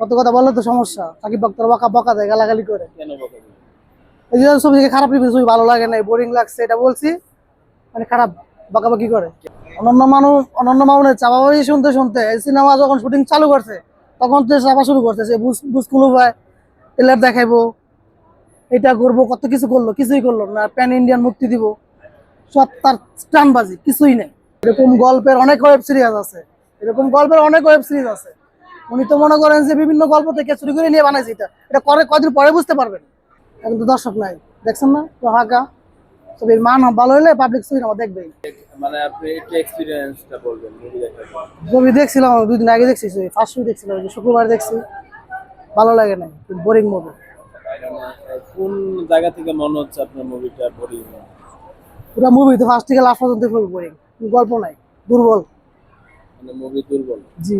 কত কথা বললে তো সমস্যা। সাকিব ভক্তরা বকা বকা দেয় গালাগালি করে। কেন বকা এই যে ছবি খারাপ রিভিউ ছবি ভালো লাগে না বোরিং লাগছে এটা বলছি মানে খারাপ বকাবকি করে। অনন্য মানুষ অনন্য মামুনের চাপাবাজি শুনতে শুনতে এই সিনেমা যখন শুটিং চালু করছে তখন তো চাপা শুরু করছে সে বুসকুলু ভাই টেলার দেখাইবো এটা করব কত কিছু করল কিছুই করল না প্যান ইন্ডিয়ান মুক্তি দিব সব তার স্টানবাজি কিছুই নেই। এরকম গল্পের অনেক ওয়েব সিরিজ আছে এরকম গল্পের অনেক ওয়েব সিরিজ আছে। উনি তো মনে করেন যে বিভিন্ন গল্প থেকে চুরি করে নিয়ে বানাইছে এটা। এটা করে কদিন পরে বুঝতে পারবেন। এখন তো দর্শক নাই। দেখছেন না? তো হাকা ছবির মান ভালো হলে পাবলিক ছবি আমার দেখবেই। মানে আপনি একটু এক্সপিরিয়েন্সটা বলবেন মুভি দেখার দেখছিলাম দুই দিন আগে দেখছি ছবি। ফার্স্ট ছবি দেখছিলাম শুক্রবার দেখছি। ভালো লাগে না বোরিং মুভি কোন জায়গা থেকে মনে হচ্ছে আপনার মুভিটা বোরিং পুরো মুভি তো ফার্স্ট থেকে লাস্ট পর্যন্ত বোরিং গল্প নাই। দুর্বল। মানে মুভি দুর্বল। জি।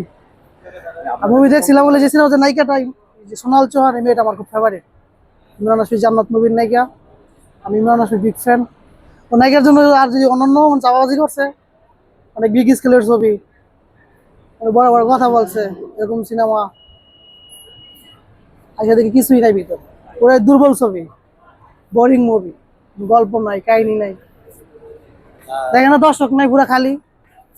মুভি দেখছিলাম বলে যে সিনেমাতে নায়িকাটা এই যে সোনাল চৌহান, এই মেয়েটা আমার খুব ফেভারিট ইমরান হাসমি জান্নাত মুভির নায়িকা। আমি ইমরান হাসমি বিগ ফ্যান ও নায়িকার জন্য আর যদি অনন্য চাপাবাজি করছে অনেক বিগ স্কেলের ছবি অনেক বড় বড় কথা বলছে, এরকম সিনেমা আজকে দেখি কিছুই নাই ভিতর। পুরো দুর্বল ছবি বোরিং মুভি গল্প নাই, কাহিনী নাই। দেখে না দর্শক নাই, পুরা খালি।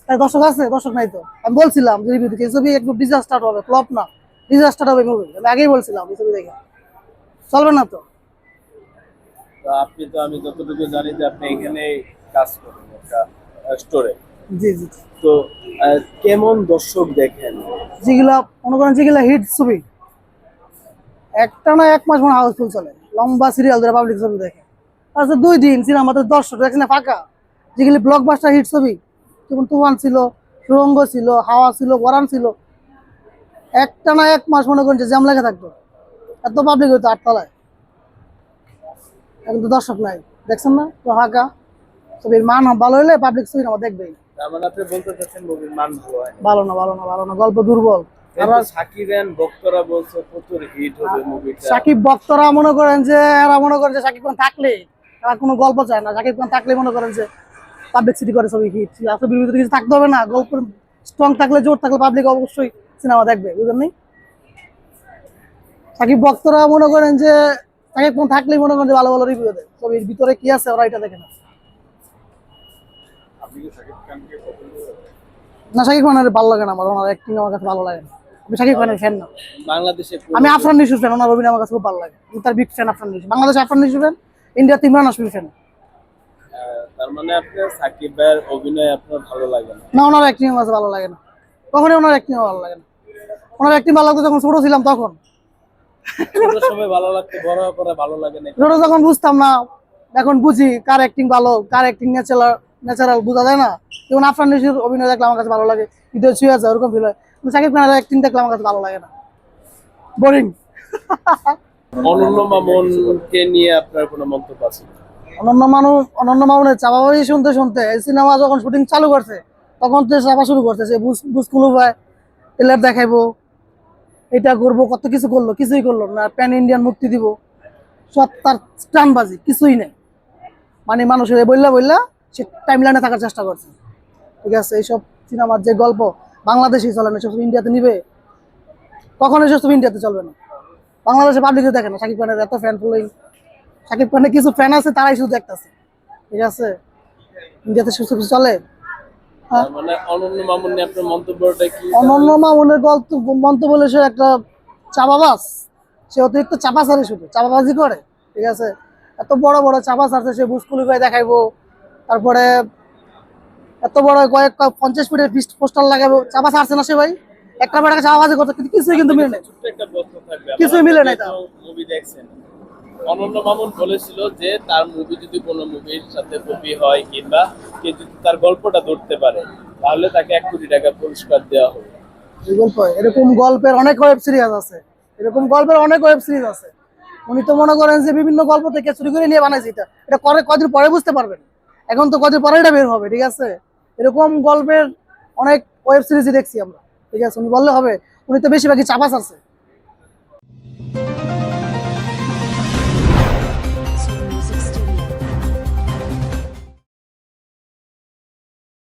তাই দর্শক আছে? দর্শক নাই তো। আমি বলছিলাম যে রিভিউ দেখে ছবি একটু ডিজাস্টার হবে ফ্লপ না। ডিজাস্টার হবে মুভি আমি আগেই বলছিলাম এই ছবি দেখে। চলবে না তো? তো আপনি তো আমি যতটুকু জানি যে আপনি এখানে কাজ করেন একটা স্টোরে জি জি তো কেমন দর্শক দেখেন? যেগুলা মনে করেন যেগুলা হিট ছবি একটা না এক মাস মনে হাউসফুল চলে। লম্বা সিরিয়াল ধরে পাবলিক ছবি দেখে। আচ্ছা দুই দিন সিনেমাতে দর্শক দেখছে না ফাঁকা। যেগুলি ব্লকবাস্টার হিট ছবি যেমন তুফান ছিল সুরঙ্গ ছিল হাওয়া ছিল বরান ছিল একটা না এক মাস মনে করেন যে জ্যাম লেগে থাকতো। এত পাবলিক হইতো আটতলায়। এখন তো দর্শক নাই। দেখছেন না? তো হাঁকা। ছবির মান ভালো হলে পাবলিক ছবি আমার দেখবেই। মানে ভালো না। ভালো না ভালো না। গল্প দুর্বল। সাকিব ভক্তরা মনে করেন যে এরা মনে করেন যে সাকিব খান থাকলে এরা কোনো গল্প চায় না। সাকিব খান থাকলে মনে করেন যে পাবলিক সিটি করে ছবি হিট আসলে বিরোধী কিছু থাকতে হবে না। গল্প স্ট্রং থাকলে জোর থাকলে পাবলিক অবশ্যই সিনেমা দেখবে বুঝলেন নি? সাকিব ভক্তরা মনে করেন যে সাকিব কোন থাকলেই মনে করেন যে ভালো ভালো রিভিউ দেয়। ছবির ভিতরে কি আছে ওরা এটা দেখে না। না সাকিব খানের ভালো লাগে না আমার। ওনার অ্যাক্টিং আমার কাছে ভালো লাগে না। আমি সাকিব খানের ফ্যান না। বাংলাদেশে আমি আফরান নিশুর ফ্যান ওনার অভিনয় আমার কাছে খুব ভালো লাগে। আমি তার বিগ ফ্যান আফরান নিশু। বাংলাদেশে আফরান নিশু ফ্যান ইন্ডিয়াতে ইমরান হাসমির ফ্যান তার মানে আপনার সাকিব ভাইয়ের অভিনয় আপনার ভালো লাগে না? না ওনার অ্যাক্টিং আমার ভালো লাগে না। কখনই ওনার অ্যাক্টিং ভালো লাগে না। ওনার অ্যাক্টিং ভালো লাগতো যখন ছোট ছিলাম তখন। ছোট সময় ভালো লাগতো বড় পরে ভালো লাগে না ছোট যখন বুঝতাম না এখন বুঝি কার অ্যাক্টিং ভালো কার অ্যাক্টিং ন্যাচারাল ন্যাচারাল বোঝা যায় না। যেমন আফরান নিশুর অভিনয় দেখলে আমার কাছে ভালো লাগে হৃদয় ছুঁয়ে আছে ওরকম ফিল হয়। সাকিব খানের অ্যাক্টিং দেখলে আমার কাছে ভালো লাগে না। বোরিং অনন্য মামুনকে নিয়ে আপনার কোনো মন্তব্য আছে? অনন্য মানুষ, অনন্য মামুনের চাপাবাজি শুনতে শুনতে এই সিনেমা যখন শুটিং চালু করছে, তখন তো চাপা শুরু করছে, সে বুস বুসকুলু ভাই টেলার দেখাইবো, এটা করব, কত কিছু করল, কিছুই করল না প্যান ইন্ডিয়ান মুক্তি দিব, সব তার স্টানবাজি কিছুই নেই। মানে মানুষের বললা বললা সে টাইম লাইনে থাকার চেষ্টা করছে। ঠিক আছে, এইসব সিনেমার যে গল্প বাংলাদেশেই চলে না, এসব ইন্ডিয়াতে নিবে, কখনো এসব ইন্ডিয়াতে চলবে না। বাংলাদেশে পাবলিকে দেখে না, সাকিব খানের এত ফ্যান ফলোয়িং সাকিব খানের কিছু ফ্যান আছে তারাই শুধু দেখতেছে। ঠিক আছে? ইন্ডিয়াতে সুস্থ কিছু চলে? মানে অনন্য মামুনের গল্প মন্তব্য সে একটা চাপাবাস সে অতিরিক্ত চাপাসারি শুধু চাপাবাজি করে ঠিক আছে? এত বড় বড় আছে সে বুসকুলি করে দেখাইবো। তারপরে এত বড় কয়েক পঞ্চাশ ফিটের পোস্টার লাগাবো। চাপাস আসছে না সে ভাই। একটা চাপাবাজি করতে কিন্তু কিছুই কিন্তু মিলে নেই। কিছুই মিলে নাই তার। অনন্য মামুন বলেছিল যে তার মুভি যদি কোনো মুভির সাথে কপি হয় কিংবা কে যদি তার গল্পটা ধরতে পারে, তাহলে তাকে এক কোটি টাকা পুরস্কার দেওয়া হবে গল্প, এরকম গল্পের অনেক ওয়েব সিরিজ আছে। এরকম গল্পের অনেক ওয়েব সিরিজ আছে। উনি তো মনে করেন যে বিভিন্ন গল্প থেকে চুরি করে নিয়ে বানাইছে এটা। এটা কদিন পরে বুঝতে পারবেন। এখন তো কদিন পরে এটা বের হবে, ঠিক আছে? এরকম গল্পের অনেক ওয়েব সিরিজই দেখছি আমরা, ঠিক আছে? উনি বললে হবে, উনি তো বেশিরভাগই চাপাস আছে।